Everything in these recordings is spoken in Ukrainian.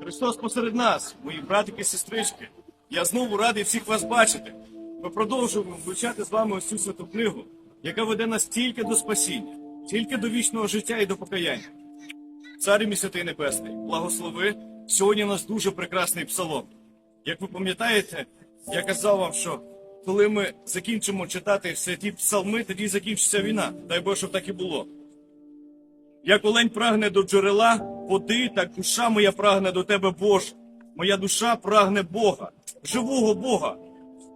Христос посеред нас, мої братики і сестрички. Я знову радий всіх вас бачити. Ми продовжуємо вивчати з вами ось цю святу книгу, яка веде нас тільки до спасіння, тільки до вічного життя і до покаяння. Царю мій святий Небесний, благослови. Сьогодні у нас дуже прекрасний псалом. Як ви пам'ятаєте, я казав вам, що коли ми закінчимо читати всі ті псалми, тоді закінчиться війна. Дай Боже, щоб так і було. Як олень прагне до джерела води, так душа моя прагне до тебе, Боже. Моя душа прагне Бога, живого Бога.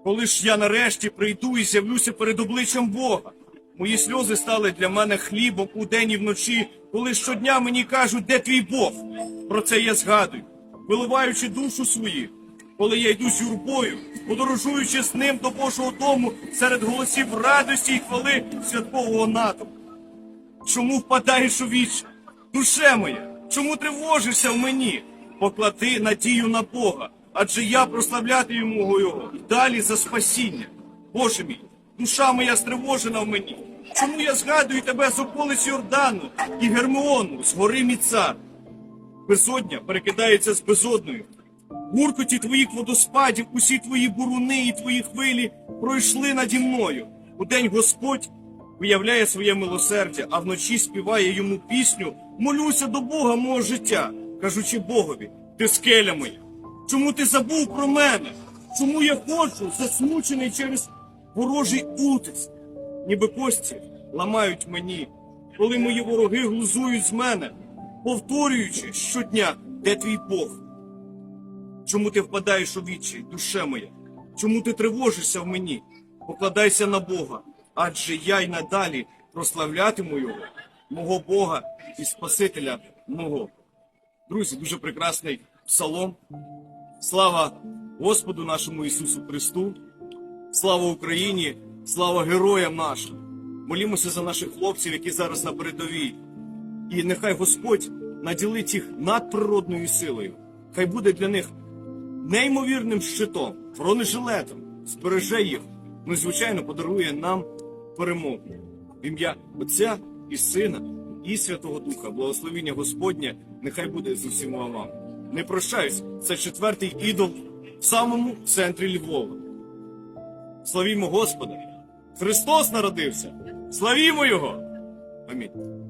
Коли ж я нарешті прийду і з'явлюся перед обличчям Бога. Мої сльози стали для мене хлібом удень і вночі, коли щодня мені кажуть, де твій Бог. Про це я згадую, виливаючи душу свою, коли я йду з юрбою, подорожуючи з ним до Божого дому серед голосів радості і хвали святкового натовпу. Чому впадаєш у віч? Душе моя, чому тривожишся в мені? Поклади надію на Бога, адже я прославляти йому його далі за спасіння. Боже мій, душа моя стривожена в мені. Чому я згадую тебе з околиць Йордану і Гермеону, з гори Міцар? Безодня перекидається з безодною. Гуркоті твоїх водоспадів усі твої буруни і твої хвилі пройшли наді мною. Удень Господь виявляє своє милосердя, а вночі співає йому пісню Молюся до Бога мого життя, кажучи Богові, ти скеля моя. Чому ти забув про мене? Чому я ходжу, засмучений через ворожий утиск? Ніби кості ламають мені, коли мої вороги глузують з мене, повторюючи щодня, де твій Бог. Чому ти впадаєш у відчай, душе моя? Чому ти тривожишся в мені? Покладайся на Бога, адже я й надалі прославлятиму його, мого Бога і Спасителя мого. Друзі, дуже прекрасний псалом. Слава Господу нашому Ісусу Христу, слава Україні, слава героям нашим. Молімося за наших хлопців, які зараз на передовій. І нехай Господь наділить їх надприродною силою. Хай буде для них неймовірним щитом, бронежилетом, збереже їх, ну звичайно, подарує нам перемогу. В ім'я Отця і Сина, і Святого Духа, благословіння Господнє, нехай буде з усіма вам. Не прощаюсь, це четвертий ідол в самому центрі Львова. Славімо Господа! Христос народився! Славімо Його! Амінь.